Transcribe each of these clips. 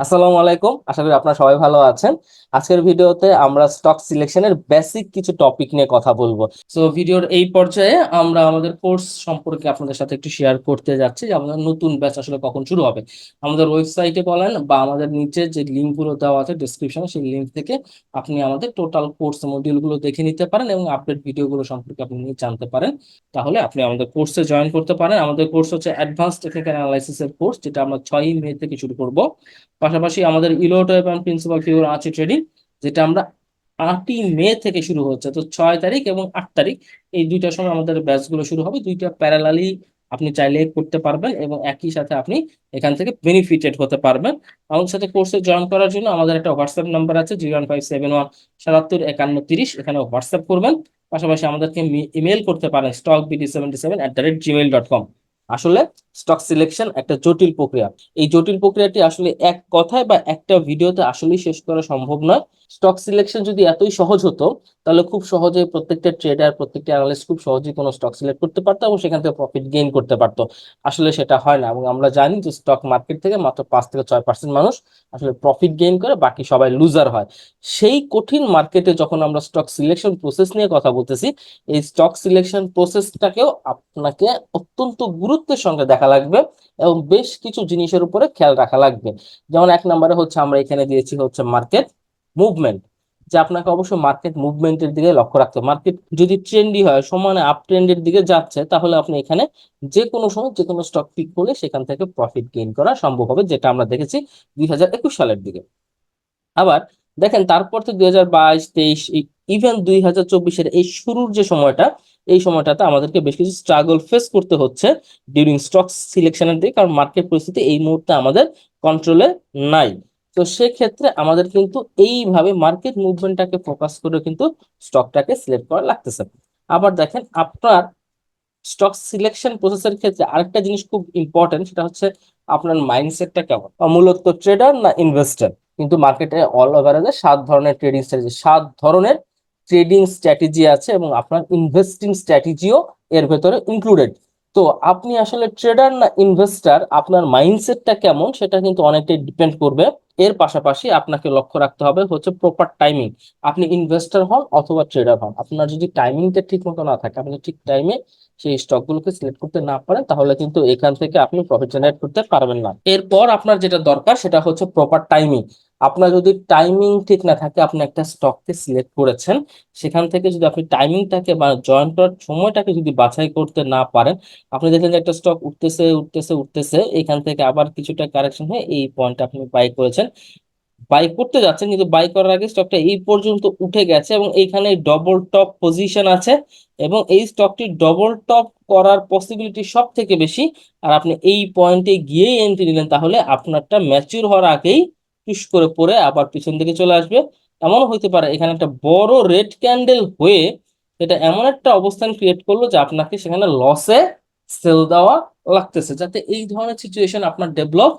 আসসালামু আলাইকুম। আশা করি আপনারা সবাই ভালো আছেন। আজকের ভিডিওতে আমরা স্টক সিলেকশনের বেসিক কিছু টপিক নিয়ে কথা বলব। সো ভিডিওর এই পর্যায়ে আমরা আমাদের কোর্স সম্পর্কে আপনাদের সাথে একটু শেয়ার করতে যাচ্ছি যে আমাদের নতুন ব্যাচ আসলে কখন শুরু হবে। আমাদের ওয়েবসাইটে বলেন বা আমাদের নিচে যে লিঙ্কগুলো দেওয়া আছে ডিসক্রিপশনে সেই লিঙ্ক থেকে আপনি আমাদের টোটাল কোর্স মডিউলগুলো দেখে নিতে পারেন এবং আপডেট ভিডিওগুলো সম্পর্কে আপনি জানতে পারেন। তাহলে আপনি আমাদের কোর্সে জয়েন করতে পারেন। আমাদের কোর্স হচ্ছে অ্যাডভান্স টেকনিক্যাল অ্যানালাইসিস এর কোর্স যেটা আমরা ছয়ই মে থেকে শুরু করব। পাশাপাশি আমাদের ইলোটো এবং প্রিন্সিপাল ফিওর আছে ট্রেডিং যেটা আমরা আটই মে থেকে শুরু হচ্ছে, তো ছয় তারিখ এবং আট তারিখ। এই দুইটার সময় আমাদের ব্যাচগুলো শুরু হবে, দুইটা প্যারালালি আপনি চাইলে করতে পারবেন এবং একই সাথে আপনি এখান থেকে বেনিফিটেড হতে পারবেন। আমাদের সাথে কোর্সে জয়েন করার জন্য আমাদের একটা হোয়াটসঅ্যাপ নাম্বার আছে zero one five seven one সাতাত্তর একান্ন তিরিশ, এখানে হোয়াটসঅ্যাপ করবেন। পাশাপাশি আমাদেরকে ইমেল করতে পারেন stock BD seventy seven at the rate Gmail dot com আসলে স্টক সিলেকশন একটা জটিল প্রক্রিয়া। এই জটিল প্রক্রিয়াটি আসলে এক কথায় বা একটা ভিডিওতে আসলেই শেষ করা সম্ভব নয়। স্টক সিলেকশন যদি এতই সহজ হতো, তাহলে খুব সহজে প্রত্যেকটা ট্রেডার প্রত্যেকটা অ্যানালিস্ট খুব সহজেই কোনো স্টক সিলেক্ট করতে পারতো এবং সেখান থেকে প্রফিট গেইন করতে পারতো। আসলে সেটা হয় না এবং আমরা জানি যে স্টক মার্কেট থেকে মাত্র পাঁচ থেকে ছয় পার্সেন্ট মানুষ আসলে প্রফিট গেইন করে, বাকি সবাই লুজার হয়। সেই কঠিন মার্কেটে যখন আমরা স্টক সিলেকশন প্রসেস নিয়ে কথা বলতেছি, এই স্টক সিলেকশন প্রসেসটাকেও আপনাকে অত্যন্ত গুরুত্বের সঙ্গে দেখা লাগবে এবং বেশ কিছু জিনিসের উপরে খেয়াল রাখা লাগবে। যেমন এক নম্বরে হচ্ছে আমরা এখানে দিয়েছি হচ্ছে মার্কেট মুভমেন্ট যে আপনাকে অবশ্যই মার্কেট মুভমেন্টের দিকে লক্ষ্য রাখতে মার্কেট যদি ট্রেন্ডি হয়, সমানে আপ ট্রেন্ডের দিকে যাচ্ছে, তাহলে আপনি এখানে যে কোনো সময় যে কোনো স্টক পিক করলে সেখান থেকে প্রফিট গেইন করা সম্ভব হবে, যেটা আমরা দেখেছি দুই হাজার একুশ সালের দিকে। আবার দেখেন, তারপর তো দুই হাজার বাইশ, তেইশ ইভেন দুই হাজার চব্বিশের এই শুরুর যে সময়টা এই সময়টাতে আমাদেরকে বেশ কিছু স্ট্রাগল ফেস করতে হচ্ছে ডিউরিং স্টক সিলেকশনের দিকে, কারণ মার্কেট পরিস্থিতি এই মুহূর্তে আমাদের কন্ট্রোলে নাই। তো সেক্ষেত্রে আমাদের কিন্তু এইভাবে মার্কেট মুভমেন্টটাকে ফোকাস করে কিন্তু স্টকটাকে সিলেক্ট করা লাগতেছে। আবার দেখেন, আপনার স্টক সিলেকশন প্রসেসের ক্ষেত্রে আরেকটা জিনিস খুব ইম্পর্টেন্ট সেটা হচ্ছে আপনার মাইন্ডসেটটা কেমন? মূলত ট্রেডার না ইনভেস্টার কিন্তু মার্কেটে অল ওভারেজে সাত ধরনের ট্রেডিং স্ট্র্যাটেজি সাত ধরনের ট্রেডিং স্ট্র্যাটেজি আছে এবং আপনার ইনভেস্টিং স্ট্র্যাটেজিও এর ভেতরে ইনক্লুডেড তো আপনি আসলে ট্রেডার না ইনভেস্টার আপনার মাইন্ডসেটটা কেমন সেটা কিন্তু অনেকটাই ডিপেন্ড করবে। এর পাশাপাশি আপনাকে লক্ষ্য রাখতে হবে হচ্ছে প্রপার টাইমিং আপনি ইনভেস্টার হন অথবা ট্রেডার হন। আপনার যদি টাইমিংটা ঠিক মতো না থাকে, আপনি ঠিক টাইমে সেই স্টকগুলোকে সিলেক্ট করতে না পারেন, তাহলে কিন্তু এখান থেকে আপনি প্রফিট জেনারেট করতে পারবেন না। এরপর আপনার যেটা দরকার, সেটা হচ্ছে প্রপার টাইমিং আপনার যদি টাইমিং ঠিক না থাকে, আপনি একটা স্টককে সিলেক্ট করেছেন, সেখান থেকে যদি আপনি টাইমিংটাকে বা জয়েন করার সময়টাকে যদি বাছাই করতে না পারেন, আপনি দেখলেন যে একটা স্টক উঠতেছে উঠতেছে উঠতেছে, এখান থেকে আবার কিছুটা কারেকশন হয়ে এই পয়েন্টটা আপনি বাই করেছেন। বাই করতে যাচ্ছেন, কিন্তু বাই করার আগে স্টকটা এই পর্যন্ত উঠে গেছে এবং এইখানে ডবল টপ পজিশন আছে এবং এই স্টকটি ডবল টপ করার পসিবিলিটি সব থেকে বেশি। আর আপনি এই পয়েন্টে গিয়েই এন্ট্রি নিলেন, তাহলে আপনারটা ম্যাচিউর হওয়ার আগেই টুস করে পড়ে আবার পিছন দিকে চলে আসবে। এমন হইতে পারে, এখানে একটা বড় রেড ক্যান্ডেল হয়ে এটা এমন একটা অবস্থান ক্রিয়েট করল যে আপনাকে সেখানে লসে সেল দেওয়া লাগতেছে, যাতে এই ধরনের সিচুয়েশন আপনার ডেভেলপ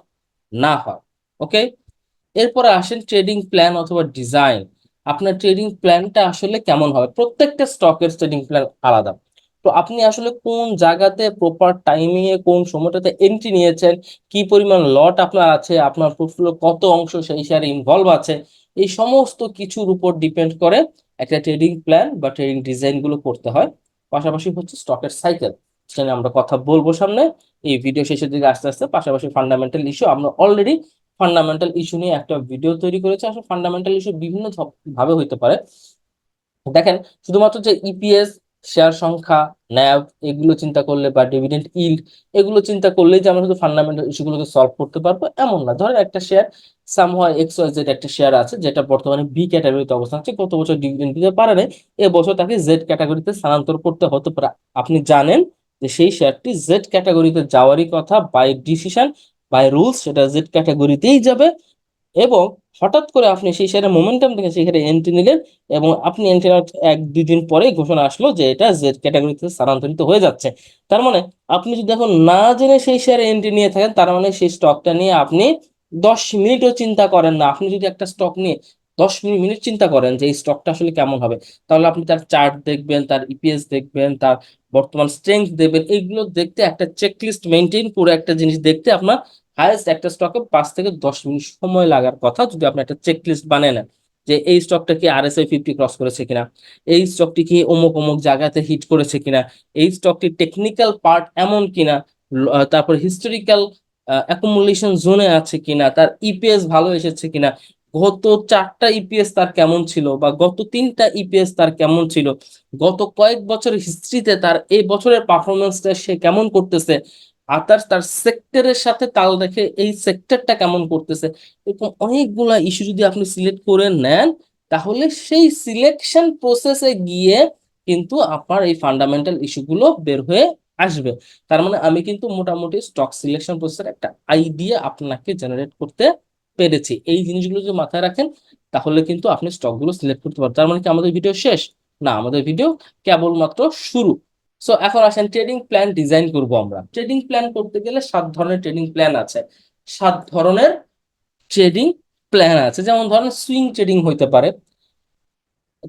না হয় ওকে এরপরে আসেন ট্রেডিং প্ল্যান অথবা ডিজাইন আপনার ট্রেডিং প্ল্যানটা আসলে কেমন হবে? প্রত্যেকটা স্টকের ট্রেডিং প্ল্যান আলাদা। তো আপনি আসলে কোন জায়গাতে প্রপার টাইমিং এ কোন সময়টাতে এন্ট্রি নিয়েছেন, কি পরিমাণ লট আপনার আছে, আপনার পোর্টফোলিও কত অংশ সেই শেয়ারে ইনভলভ আছে, এই সমস্ত কিছুর উপর ডিপেন্ড করে একটা ট্রেডিং প্ল্যান বা ট্রেডিং ডিজাইনগুলো করতে হয়। পাশাপাশি হচ্ছে স্টকের সাইকেল সেটা নিয়ে আমরা কথা বলব সামনে। এই ভিডিও শেষের দিকে আস্তে আস্তে, পাশাপাশি ফান্ডামেন্টাল ইস্যু আমরা অলরেডি ফান্ডামেন্টাল ইস্যু নিয়ে একটা ভিডিও তৈরি করেছে। আসলে ফান্ডামেন্টাল ইস্যু বিভিন্ন ভাবে হইতে পারে। দেখেন, শুধুমাত্র যে ইপিএস শেয়ার সংখ্যা ন্যাভ এগুলো চিন্তা করলে বা ডিভিডেন্ড ইল্ড এগুলো চিন্তা করলেই যে আমরা শুধু ফান্ডামেন্টাল ইস্যুগুলোকে সলভ করতে পারব, এমন না। ধরেন একটা শেয়ার সামহাই এক্স ওয়াই জেড একটা শেয়ার আছে, যেটা বর্তমানে বি ক্যাটাগরিতে অবস্থান আছে গত বছর ডিভিডেন্ড দিতে পারে নাই এবছর তাকে জেড ক্যাটাগরিতে স্থানান্তর করতে হতে পারে। আপনি জানেন যে সেই শেয়ারটি জেড ক্যাটাগরিতে যাওয়ারই কথা বাই ডিসিশন বাই রুলস সেটা জেড ক্যাটাগরিতেই যাবে এবং হঠাৎ করে আপনি সেই শেয়ারের মোমেন্টাম দেখে সেখানে এন্ট্রি নিলেন এবং আপনি এন্ট্রি নেওয়ার এক, দুই দিন পরেই ঘোষণা আসলো যে এটা জেড ক্যাটাগরিতে স্থানান্তরিত হয়ে যাচ্ছে। তার মানে আপনি যদি এখন না জেনে সেই শেয়ারে এন্ট্রি নিয়ে থাকেন, তার মানে সেই স্টকটা নিয়ে আপনি দশ মিনিটও চিন্তা করেন না। আপনি যদি একটা স্টক নিয়ে দশ মিনিট চিন্তা করেন যে এই স্টকটা আসলে কেমন হবে। তাহলে আপনি তার চার্ট দেখবেন, তার ইপিএস দেখবেন, তার বর্তমান স্ট্রেংথ দেখবেন, এইগুলো দেখতে একটা চেকলিস্ট মেনটেন করে একটা জিনিস দেখতে আপনার হায়েস্ট একটা স্টকে পাঁচ থেকে দশ মিনিট সময় লাগার কথা যদি আপনি একটা চেক লিস্ট বানিয়ে নেন যে এই স্টকটা কি R S I fifty cross করেছে কিনা, এই স্টকটি কি অমুক অমুক জায়গাতে হিট করেছে কিনা, এই স্টকটি টেকনিক্যাল পার্ট এমন কিনা তারপর হিস্টোরিক্যাল অ্যাকুমুলেশন জোনে আছে কিনা, তার ইপিএস ভালো এসেছে কিনা গত চারটা ইপিএস তার কেমন ছিল বা গত তিনটা ইপিএস তার কেমন ছিল? গত কয়েক বছরের হিস্ট্রিতে তার এই বছরের পারফরমেন্সটা সে কেমন করতেছে? আর তার সেক্টরের সাথে তাল দেখে এই সেক্টরটা কেমন করতেছে? এরকম অনেকগুলা ইস্যু যদি আপনি সিলেক্ট করে নেন, তাহলে সেই সিলেকশন প্রসেসে গিয়ে কিন্তু আপনার এই ফান্ডামেন্টাল ইস্যুগুলো বের হয়ে আসবে। তার মানে আমি কিন্তু মোটামুটি স্টক সিলেকশন প্রসেসের একটা আইডিয়া আপনাকে জেনারেট করতে পেরেছি। এই জিনিসগুলো যদি মাথায় রাখেন, তাহলে কিন্তু আপনি স্টকগুলো সিলেক্ট করতে পারবেন। তার মানে কি আমাদের ভিডিও শেষ? না, আমাদের ভিডিও কেবলমাত্র শুরু। সো এখন আসেন ট্রেডিং প্ল্যান ডিজাইন করব আমরা। ট্রেডিং প্ল্যান করতে গেলে সাত ধরনের ট্রেডিং প্ল্যান আছে। সাত ধরনের ট্রেডিং প্ল্যান আছে। যেমন ধরেন সুইং ট্রেডিং হইতে পারে,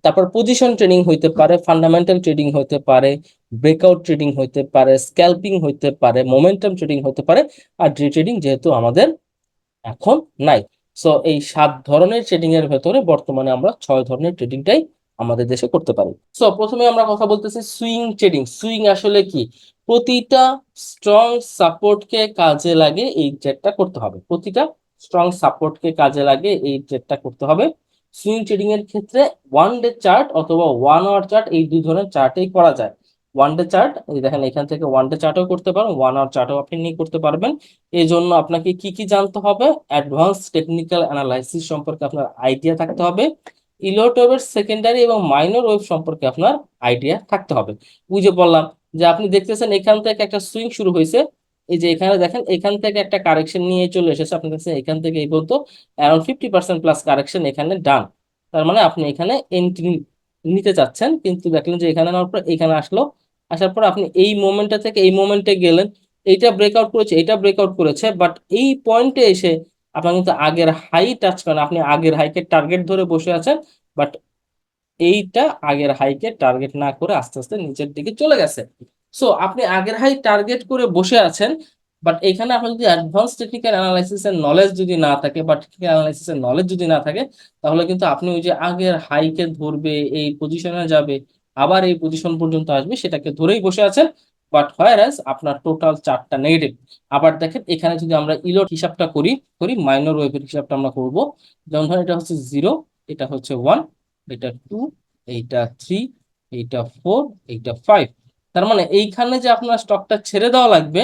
তারপর পজিশন ট্রেডিং হইতে পারে ফান্ডামেন্টাল ট্রেডিং হইতে পারে ব্রেকআউট ট্রেডিং হইতে পারে স্ক্যালপিং হইতে পারে মোমেন্টাম ট্রেডিং হতে পারে। আর ডে ট্রেডিং যেহেতু আমাদের এখন নাই। সো এই সাত ধরনের ট্রেডিং এর ভেতরে বর্তমানে আমরা ছয় ধরনের ট্রেডিংটাই আমাদের দেশে করতে পারি। সো প্রথমে আমরা কথা বলতেছি সুইং ট্রেডিং সুইং আসলে কি? প্রতিটা স্ট্রং সাপোর্টকে কাজে লাগে এই ট্রেডটা করতে হবে। প্রতিটা স্ট্রং সাপোর্টকে কাজে লাগে এই ট্রেডটা করতে হবে। সুইং ট্রেডিং এর ক্ষেত্রে ওয়ান ডে চার্ট অথবা ওয়ান আওয়ার চার্ট এই দুই ধরনের চার্টেই করা যায়। ওয়ান ডে চার্ট দেখেন এখান থেকে ওয়ান ডে চার্টও করতে পারেন ওয়ান আওয়ার চার্টও আপনি নিয়ে করতে পারবেন। এই জন্য আপনাকে কি কি জানতে হবে? অ্যাডভান্স টেকনিক্যাল অ্যানালাইসিস সম্পর্কে আপনার আইডিয়া থাকতে হবে। ইলোট সেকেন্ডারি এবং মাইনর ওয়েভ সম্পর্কে আপনার আইডিয়া থাকতে হবে। যে বললাম যে আপনি দেখতেছেন এখান থেকে একটা সুইং শুরু হয়েছে। এই যে এখানে দেখেন, এখান থেকে একটা কারেকশন নিয়ে চলে এসেছে। আপনি দেখছেন এখান থেকে এই পর্যন্ত around fifty percent plus correction এখানে ডান তার মানে আপনি এখানে এন্ট্রি নিতে চাচ্ছেন, কিন্তু দেখলেন যে এখানে নেওয়ার পর এখানে আসলো। আসার পর আপনি এই মোমেন্টটা থেকে এই মোমেন্টে গেলেন, এইটা ব্রেকআউট করেছে, এটা ব্রেকআউট করেছে বাট এই পয়েন্টে এসে আপনার কিন্তু আগের হাই টাচ করেন আপনি আগের হাইকে টার্গেট ধরে বসে আছেন বাট এইটা আগের হাইকে টার্গেট না করে আস্তে আস্তে নিচের দিকে চলে গেছে। সো আপনি আগের হাই টার্গেট করে বসে আছেন বাট এখানে আপনার যদি অ্যাডভান্স টেকনিক্যাল অ্যানালাইসিস এর নলেজ যদি না থাকে বা টেকনিক্যাল অ্যানালাইসিস এর নলেজ যদি না থাকে, তাহলে কিন্তু আপনি ওই যে আগের হাইকে ধরবে, এই পজিশনে যাবে, আবার এই পজিশন পর্যন্ত আসবে, সেটাকে ধরেই বসে আছেন। বাট হোয়ারাস আপনার টোটাল চারটা নেগেটিভ আবার দেখেন, এখানে যদি আমরা ইলোট হিসাবটা করি করি মাইনর ওয়েভের হিসাবটা আমরা করব। যেমন ধরেন এটা হচ্ছে জিরো এটা হচ্ছে ওয়ান এটা টু এইটা থ্রি এইটা ফোর এইটা ফাইভ তার মানে এইখানে যে আপনার স্টকটা ছেড়ে দেওয়া লাগবে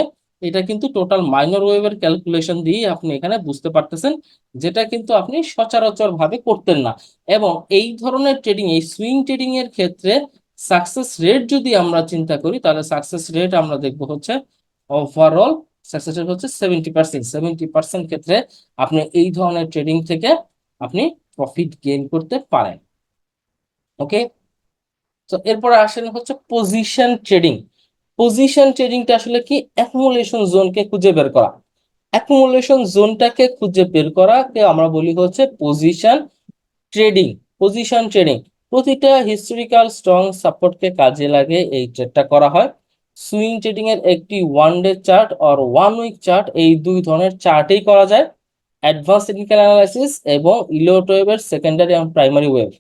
এটা কিন্তু টোটাল মাইনর ওয়েভের ক্যালকুলেশন দিয়ে আপনি এখানে বুঝতে পারতেছেন, যেটা কিন্তু আপনি সচরাচর ভাবে করতেন না। এবং এই ধরনের ট্রেডিং এই সুইং ট্রেডিং এর ক্ষেত্রে সাকসেস রেট যদি আমরা চিন্তা করি, তাহলে সাকসেস রেট আমরা দেখব হচ্ছে ওভারঅল সাকসেস রেট হচ্ছে সেভেন্টি পার্সেন্ট সেভেন্টি পার্সেন্ট ক্ষেত্রে আপনি এই ধরনের ট্রেডিং থেকে আপনি প্রফিট গেইন করতে পারেন। ওকে তো এরপরে আসেন হচ্ছে পজিশন ট্রেডিং পজিশন ট্রেডিংটা আসলে কি? অ্যাকুমুলেশন জোনকে খুঁজে বের করা। অ্যাকুমুলেশন জোনটাকে খুঁজে বের করা কে আমরা বলি হচ্ছে পজিশন ট্রেডিং পজিশন ট্রেডিং প্রতিটা হিস্টোরিক্যাল স্ট্রং সাপোর্টকে কাজে লাগে এই ট্রেডটা করা হয়। সুইং ট্রেডিং এর একটি ওয়ান ডে চার্ট আর ওয়ান উইক চার্ট এই দুই ধরনের চার্টেই করা যায়। অ্যাডভান্স টেকনিক্যাল অ্যানালাইসিস এবং ইলোট ওয়েভের সেকেন্ডারি এবং প্রাইমারি ওয়েভ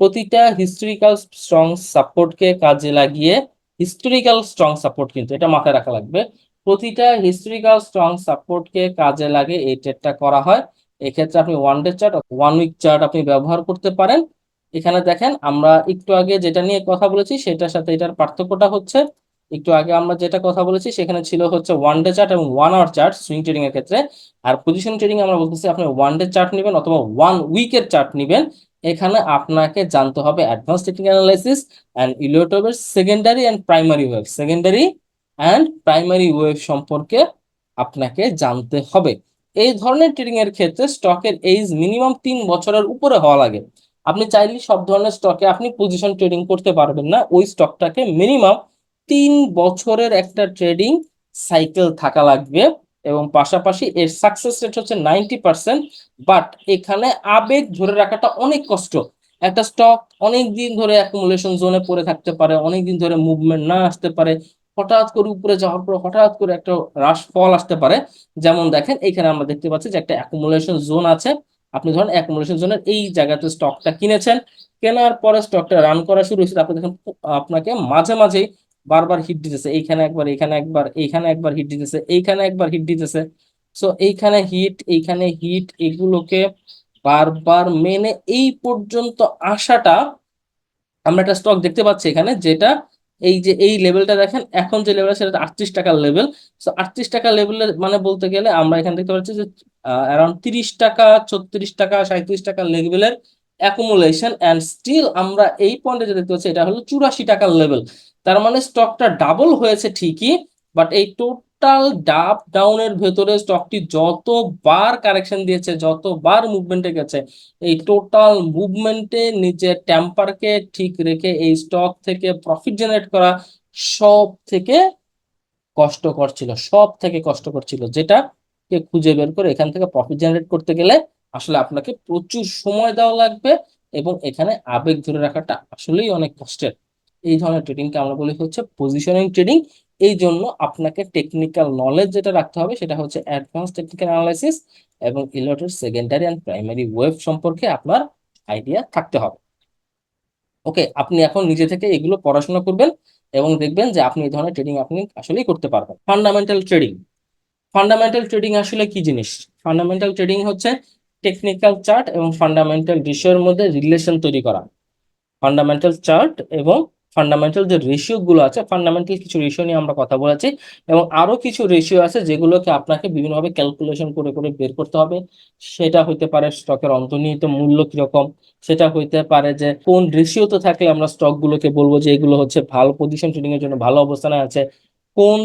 প্রতিটা হিস্টোরিক্যাল স্ট্রং সাপোর্টকে কাজে লাগিয়ে হিস্টোরিক্যাল স্ট্রং সাপোর্ট কিন্তু এটা মাথায় রাখা লাগবে। প্রতিটা হিস্টোরিক্যাল স্ট্রং সাপোর্টকে কাজে লাগে এই ট্রেডটা করা হয়। এক্ষেত্রে আপনি one day chart one week chart আপনি ব্যবহার করতে পারেন। এখানে দেখেন, আমরা একটু আগে যেটা নিয়ে কথা বলেছি, সেটার সাথে এটার পার্থক্যটা হচ্ছে, একটু আগে আমরা যেটা কথা বলেছি, সেখানে ছিল হচ্ছে ওয়ান ডে চার্ট এবং one hour chart swing trading এর ক্ষেত্রে। আর পজিশন ট্রেডিং আমরা বলতেছি, আপনি ওয়ান ডে চার্ট নেবেন অথবা ওয়ান উইকের চার্ট নেবেন। এখানে আপনাকে জানতে হবে advance technical analysis and ইলিওটোভের secondary and primary wave secondary and primary wave সম্পর্কে আপনাকে জানতে হবে। এই ধরনের ট্রেডিং এর ক্ষেত্রে স্টকের এইজ মিনিমাম তিন বছরের উপরে হওয়া লাগে। আপনি চাইলে সব ধরনের স্টকে আপনি পজিশন ট্রেডিং করতে পারবেন না। ওই স্টকটাকে মিনিমাম তিন বছরের একটা ট্রেডিং সাইকেল থাকা লাগবে। এবং পাশাপাশি এর সাকসেস রেট হচ্ছে নাইনটি পার্সেন্ট বাট এখানে আবেগ ধরে রাখাটা অনেক কষ্ট। একটা স্টক অনেক দিন ধরে অ্যাকুমুলেশন জোনে পড়ে থাকতে পারে, অনেক দিন ধরে মুভমেন্ট না আসতে পারে, হঠাৎ করে উপরে যাওয়ার পর হঠাৎ করে একটা রাশ ফল আসতে পারে। যেমন দেখেন, এখানে আমরা দেখতে পাচ্ছি যে একটা অ্যাকুমুলেশন জোন আছে। আপনি ধরেন অ্যাকুমুলেশন জোনের এই জায়গাতে স্টকটা কিনেছেন, কেনার পরে স্টকটা রান করা শুরু হয়েছে। আপনি দেখেন আপনাকে মাঝে মাঝেই বারবার হিট দিতেছে, এইখানে একবার এখানে একবার, এইখানে একবার হিট দিতেছে, এইখানে একবার হিট দিতেছে। সো এইখানে হিট এইখানে হিট এগুলোকে বারবার মেনে এই পর্যন্ত আসাটা আমরা একটা স্টক দেখতে পাচ্ছি এখানে, যেটা এই যে এই লেভেলটা দেখেন, এখন যে লেভেল সেটা আটত্রিশ টাকার লেভেল সো আটত্রিশ টাকা লেভেলের মানে বলতে গেলে আমরা এখানে দেখতে পাচ্ছি যে অ্যারাউন্ড তিরিশ টাকা, ছত্রিশ টাকা সাঁত্রিশ টাকার লেভেলের অ্যাকুমুলেশন অ্যান্ড স্টিল আমরা এই পয়েন্টে যে দেখতে পাচ্ছি, এটা হলো চুরাশি টাকার লেভেল তার মানে স্টকটা ডাবল হয়েছে ঠিকই বাট এই টোটাল ডাপ ডাউনের ভেতরে স্টকটি যতবার কারেকশন দিয়েছে, যতবার মুভমেন্টে গেছে, এই টোটাল মুভমেন্টে নিজের টেম্পারকে ঠিক রেখে এই স্টক থেকে প্রফিট জেনারেট করা সব থেকে কষ্টকর ছিল সব থেকে কষ্টকর ছিল, যেটা কে খুঁজে বের করে এখান থেকে প্রফিট জেনারেট করতে গেলে আসলে আপনাকে প্রচুর সময় দেওয়া লাগবে এবং এখানে আবেগ ধরে রাখাটা আসলেই অনেক কষ্টের। এই ধরনের ট্রেডিংকে আমরা বলি হচ্ছে পজিশনিং ট্রেডিং এই জন্য আপনাকে টেকনিক্যাল নলেজ যেটা রাখতে হবে সেটা হচ্ছে অ্যাডভান্স টেকনিক্যাল অ্যানালাইসিস এবং electric secondary and primary wave সম্পর্কে আপনার আইডিয়া থাকতে হবে। ওকে আপনি এখন নিজে থেকে এগুলো পড়াশোনা করবেন এবং দেখবেন যে আপনি এই ধরনের ট্রেডিং আপনি আসলেই করতে পারবেন। ফান্ডামেন্টাল ট্রেডিং ফান্ডামেন্টাল ট্রেডিং আসলে কি জিনিস? ফান্ডামেন্টাল ট্রেডিং হচ্ছে টেকনিক্যাল চার্ট এবং ফান্ডামেন্টাল রেশিওর মধ্যে রিলেশন তৈরি করা। ফান্ডামেন্টাল চার্ট এবং ফান্ডামেন্টাল যে রেশিও গুলো আছে ফান্ডামেন্টাল কিছু রেশিও নিয়ে আমরা কথা বলেছি এবং আরও কিছু রেশিও আছে যেগুলোকে আপনাকে বিভিন্নভাবে ক্যালকুলেশন করে করে বের করতে হবে। সেটা হইতে পারে স্টকের অন্তর্নিহিত মূল্য কীরকম? সেটা হইতে পারে যে কোন রেশিওতে থাকলে আমরা স্টক গুলোকে বলব যে এগুলো হচ্ছে ভালো পজিশন ট্রেডিং এর জন্য ভালো অবস্থানে আছে। কোন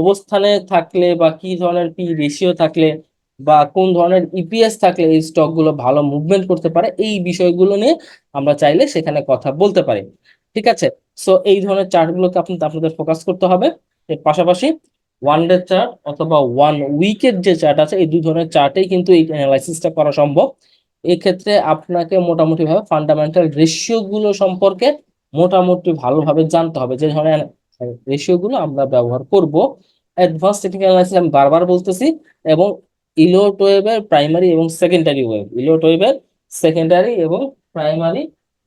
অবস্থানে থাকলে বা কি ধরনের পি রেশিও থাকলে বা কোন ধরনের ইপিএস থাকলে এই স্টকগুলো ভালো মুভমেন্ট করতে পারে, এই বিষয়গুলো নিয়ে আমরা চাইলে সেখানে কথা বলতে পারি। ঠিক আছে? সো এই ধরনের চার্টগুলোকে আপনি আপনাদের ফোকাস করতে হবে। এর পাশাপাশি ওয়ান ডে চার্ট অথবা ওয়ান উইকের যে চার্ট আছে, এই দুই ধরনের চার্টেই কিন্তু এই অ্যানালাইসিসটা করা সম্ভব। এই ক্ষেত্রে আপনাকে মোটামুটি ভাবে ফান্ডামেন্টাল রেশিও গুলো সম্পর্কে মোটামুটি ভালোভাবে জানতে হবে। যে ধরনের রেশিও গুলো আমরা ব্যবহার করব। অ্যাডভান্স টেকনিক্যাল অ্যানালাইসিস আমি বারবার বলতেছি এবং ইলোট ওয়েবের প্রাইমারি এবং সেকেন্ডারি ওয়েব ইলোট ওয়েবের সেকেন্ডারি এবং প্রাইমারি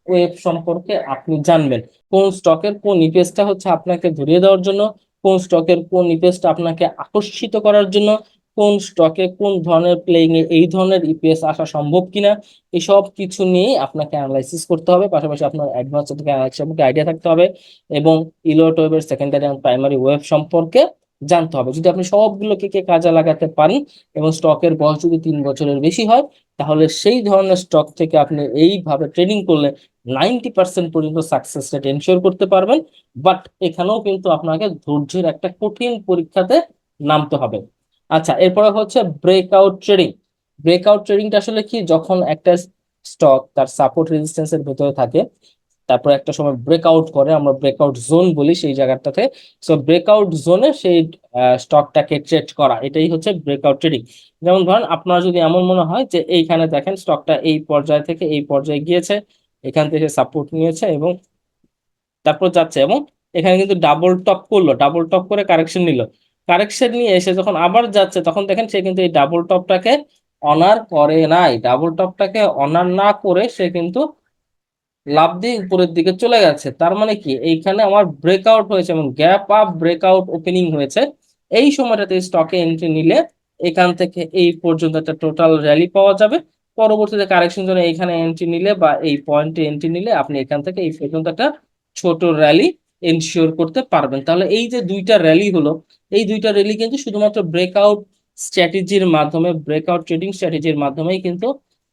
ওয়েব সম্পর্কে আপনি জানবেন। কোন স্টকের কোন ইপিএসটা হচ্ছে আপনাকে ধরিয়ে দেওয়ার জন্য, কোন স্টকের কোন ইপিএসটা আপনাকে আকর্ষিত করার জন্য, কোন স্টকে কোন ধরনের প্লেইং এ এই ধরনের ইপিএস আসা সম্ভব কিনা, এসব কিছু নিয়ে আপনাকে অ্যানালাইসিস করতে হবে। পাশাপাশি আপনার অ্যাডভান্স সম্পর্কে আইডিয়া থাকতে হবে এবং ইলোট ওয়েবের সেকেন্ডারি এবং প্রাইমারি ওয়েব সম্পর্কে জানতে হবে। যদি আপনি সবগুলোকে কে কাজে লাগাতে পারেন এবং স্টকের বয়স যদি তিন বছরের বেশি হয়, তাহলে সেই ধরনের স্টক থেকে আপনি এইভাবে ট্রেডিং করলে নাইনটি পার্সেন্ট পর্যন্ত সাকসেস রেট এনশিওর করতে পারবেন। বাট এখানেও কিন্তু আপনাকে ধৈর্যের একটা কঠিন পরীক্ষাতে নামতে হবে। আচ্ছা এরপরে হচ্ছে ব্রেকআউট ট্রেডিং ব্রেকআউট ট্রেডিংটা আসলে কি? যখন একটা স্টক তার সাপোর্ট রেজিস্ট্যান্সের ভেতরে থাকে তারপর একটা সময় ব্রেকআউট করে, আমরা ব্রেকআউট জোন বলি সেই জায়গাটাতে। সো ব্রেকআউট জোনে সেই স্টকটাকে ট্রেড করা, এটাই হচ্ছে ব্রেকআউট ট্রেডিং যেমন ধরেন, আপনার যদি এমন মনে হয় যে এইখানে দেখেন স্টকটা এই পর্যায় থেকে এই পর্যায়ে গিয়েছে, এখান থেকে সাপোর্ট নিয়েছে এবং তারপর যাচ্ছে এবং এখানে কিন্তু ডাবল টপ করল ডাবল টপ করে কারেকশন নিল। কারেকশন নিয়ে এসে যখন আবার যাচ্ছে, তখন দেখেন সে কিন্তু এই ডাবল টপটাকে অনার করে নাই। ডাবল টপটাকে অনার না করে সে কিন্তু লাভ দিয়ে উপরের দিকে চলে গেছে। তার মানে কি? এইখানে আমার ব্রেকআউট হয়েছে এবং গ্যাপ আপ ব্রেকআউট ওপেনিং হয়েছে। এই সময়টাতে স্টকে এন্ট্রি নিলে এখান থেকে এই পর্যন্ত একটা টোটাল র্যালি পাওয়া যাবে। পরবর্তীতে কারেকশন জন্য এখানে এন্ট্রি নিলে বা এই পয়েন্টে এন্ট্রি নিলে আপনি এখান থেকে এই পর্যন্ত একটা ছোট র্যালি এনশিওর করতে পারবেন। তাহলে এই যে দুইটা র্যালি হলো, এই দুইটা র্যালি কিন্তু শুধুমাত্র ব্রেকআউট স্ট্র্যাটেজির মাধ্যমে ব্রেকআউট ট্রেডিং স্ট্র্যাটেজির মাধ্যমেই কিন্তু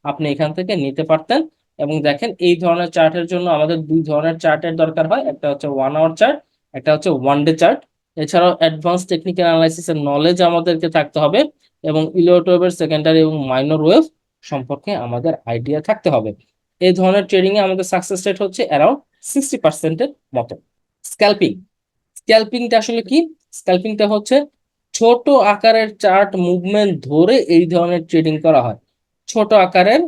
আপনি এখান থেকে নিতে পারতেন। এবং দেখেন এই ধরনের চার্টের জন্য আমাদের দুই ধরনের চার্টের দরকার হয়, একটা হচ্ছে ওয়ান আওয়ার চার্ট একটা হচ্ছে ওয়ান ডে চার্ট এছাড়াও অ্যাডভান্স টেকনিক্যাল অ্যানালাইসিস এর নলেজ আমাদেরকে থাকতে হবে এবং ইলোট সেকেন্ডারি এবং মাইনর ওয়েভ সম্পর্কে আমাদের আইডিয়া থাকতে হবে। এই ধরনের ট্রেডিং এ আমাদের সাকসেস রেট হচ্ছে অ্যারাউন্ড সিক্সটি পার্সেন্টের মতো। স্ক্যালপিং স্ক্যাল্পিংটা আসলে কি? স্ক্যাল্পিংটা হচ্ছে ছোট আকারের চার্ট মুভমেন্ট ধরে এই ধরনের ট্রেডিং করা হয়। ছোট আকারের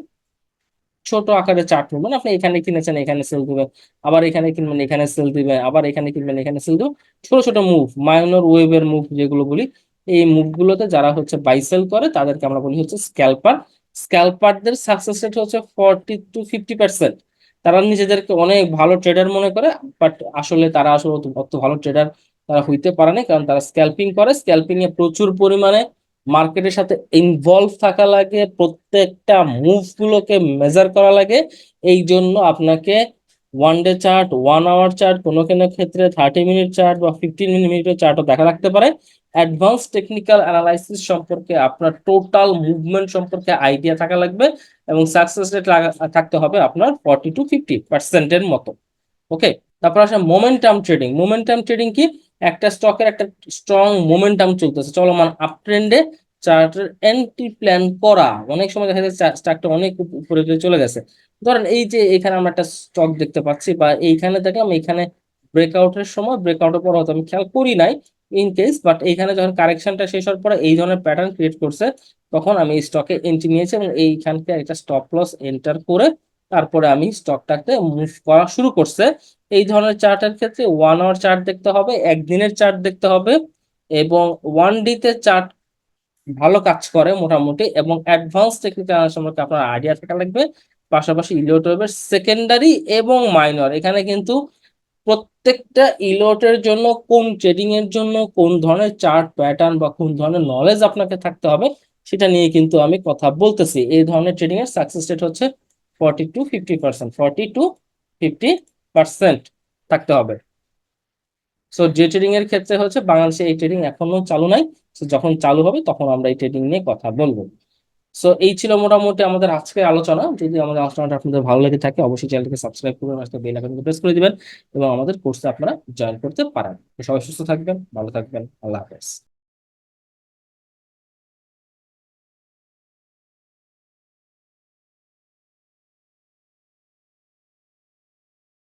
ছোট আকারে চার্ট মানে আপনি এখানে কিনেছেন, এখানে সেল দিবেন আবার এখানে কিনবেন, এখানে সেল দিবেন আবার এখানে কিনবেন, এখানে সেল দিবেন ছোট ছোট মুভ মাইনর ওয়েভের মুভ যেগুলো বলি, এই মুভগুলোতে যারা হচ্ছে বাই সেল করে, তাদেরকে আমরা বলি হচ্ছে স্ক্যালপার স্ক্যালপারদের সাকসেস রেট হচ্ছে ফর্টি টু ফিফটি পার্সেন্ট তারা নিজেদেরকে অনেক ভালো ট্রেডার মনে করে বাট আসলে তারা আসলে অত ভালো ট্রেডার তারা হইতে পারে না কারণ তারা স্ক্যালপিং করে। স্ক্যালপিং এ প্রচুর পরিমাণে মার্কেটের সাথে ইনভলভ থাকা লাগে, প্রত্যেকটা মুভ গুলোকে মেজার করা লাগে। এই জন্য আপনাকে one day chart one hour chart কোনো কোনো ক্ষেত্রে থার্টি মিনিট চার্ট বা ফিফটিন মিনিটের চার্টও দেখা রাখতে পারে। অ্যাডভান্স টেকনিক্যাল অ্যানালাইসিস সম্পর্কে আপনার টোটাল মুভমেন্ট সম্পর্কে আইডিয়া থাকা লাগবে এবং সাকসেস রেট থাকতে হবে আপনার ফর্টি টু ফিফটি পার্সেন্টের মতো। ওকে তারপর আসে মোমেন্টাম ট্রেডিং মোমেন্টাম ট্রেডিং কি? একটা স্টকের একটা স্ট্রং মোমেন্টাম চলতেছে। চলমান আপ ট্রেন্ডে চার্টের এন্ট্রি প্ল্যান করা। অনেক সময় দেখা যাচ্ছে স্টকটা অনেক উপরে চলে গেছে। ধরেন এই যে এখানে আমরা একটা স্টক দেখতে পাচ্ছি বা এইখানে দেখলাম এখানে ব্রেকআউটের সময় ব্রেকআউটের পর হয়তো আমি খেয়াল করি নাই ইন কেস বাট এইখানে যখন কারেকশনটা শেষ হওয়ার পরে এই ধরনের প্যাটার্ন ক্রিয়েট করছে, তখন আমি স্টকে এন্ট্রি নিয়েছি এবং এইখানকে একটা স্টপ লস এন্টার করে তারপরে আমি স্টকটাকে মুভ করা শুরু করছে। এই ধরনের চার্টের ক্ষেত্রে ওয়ান আওয়ার চার্ট দেখতে হবে, একদিনের চার্ট দেখতে হবে এবং ওয়ান ডি তে চার্ট ভালো কাজ করে মোটামুটি এবং অ্যাডভান্স টেকনিক্যাল সম্পর্কে আপনার আইডিয়া থাকা লাগবে। পাশাপাশি ইলিয়ট ওয়েভের সেকেন্ডারি এবং মাইনর এখানে কিন্তু প্রত্যেকটা ইলটের জন্য কোন ট্রেডিং এর জন্য কোন ধরনের চার্ট প্যাটার্ন বা কোন ধরনের নলেজ আপনাকে থাকতে হবে, সেটা নিয়ে কিন্তু আমি কথা বলতেছি। এই ধরনের ট্রেডিং এর সাকসেস রেট হচ্ছে forty to fifty percent forty to fifty percent থাকতে হবে। সো ডে ট্রেডিং এর ক্ষেত্রে হচ্ছে বাংলাদেশে এই ট্রেডিং এখনও চালু নাই। সো যখন চালু হবে তখন আমরা এই ট্রেডিং নিয়ে কথা বলব। সো এই ছিল মোটামুটি আমাদের আজকের আলোচনা। যদি আমাদের আলোচনাটা আপনাদের ভালো লেগে থাকে, অবশ্যই চ্যানেলটিকে সাবস্ক্রাইব করবেন আর বেল আইকনটি প্রেস করে দিবেন এবং আমাদের কোর্সে আপনারা জয়েন করতে পারেন। সবাই সুস্থ থাকবেন, ভালো থাকবেন, আল্লাহ হাফেজ।